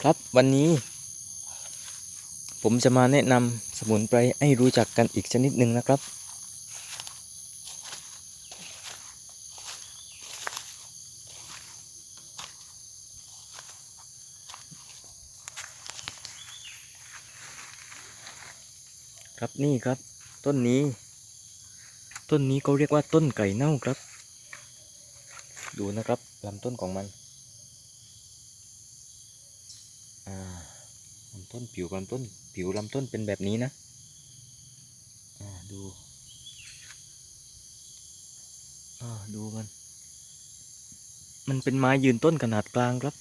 ครับวันนี้ ผมจะมาแนะนำสมุนไพรให้รู้จักกันอีกชนิดหนึ่งนะครับ ครับนี่ครับ ต้นนี้ ต้นนี้เขาเรียกว่าต้นไก่เน่าครับ ดูนะครับลำต้นของมัน อ่า ลำต้นผิวลำต้นผิวลำต้นเป็นแบบนี้นะดูดูมัน มันเป็นไม้ยืนต้นขนาดกลางครับ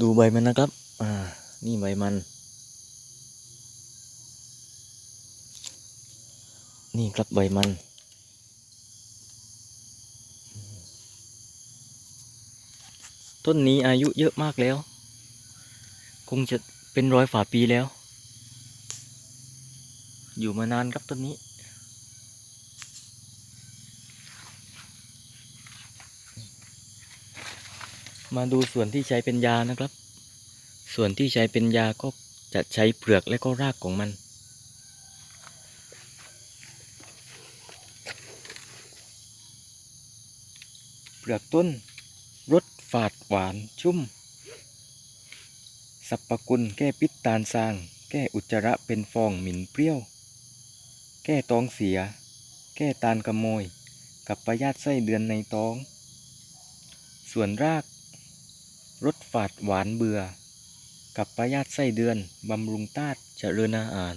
ดูใบมันนะครับ อ่า นี่ใบมัน นี่ครับใบมัน ต้นนี้อายุเยอะมากแล้ว คงจะเป็นร้อยฝ่าปีแล้ว อยู่มานานครับต้นนี้ มาดูส่วนที่ใช้เป็นยานะครับ ส่วนที่ใช้เป็นยาก็จะใช้เปลือกและก็รากของมัน ลือกต้นรสฝาดหวานชุ่ม สรรพคุณแก้พิษตาลซาง แก้อุจจาระเป็นฟองหมิ่นเปรี้ยว แก้ท้องเสีย แก้ตาลกระโมย กับประยาธิไส้เดือนในท้อง ส่วนรากรสฝาดหวานเบื่อ กับประยาธิไส้เดือนบำรุงธาตุเจริญอาหาร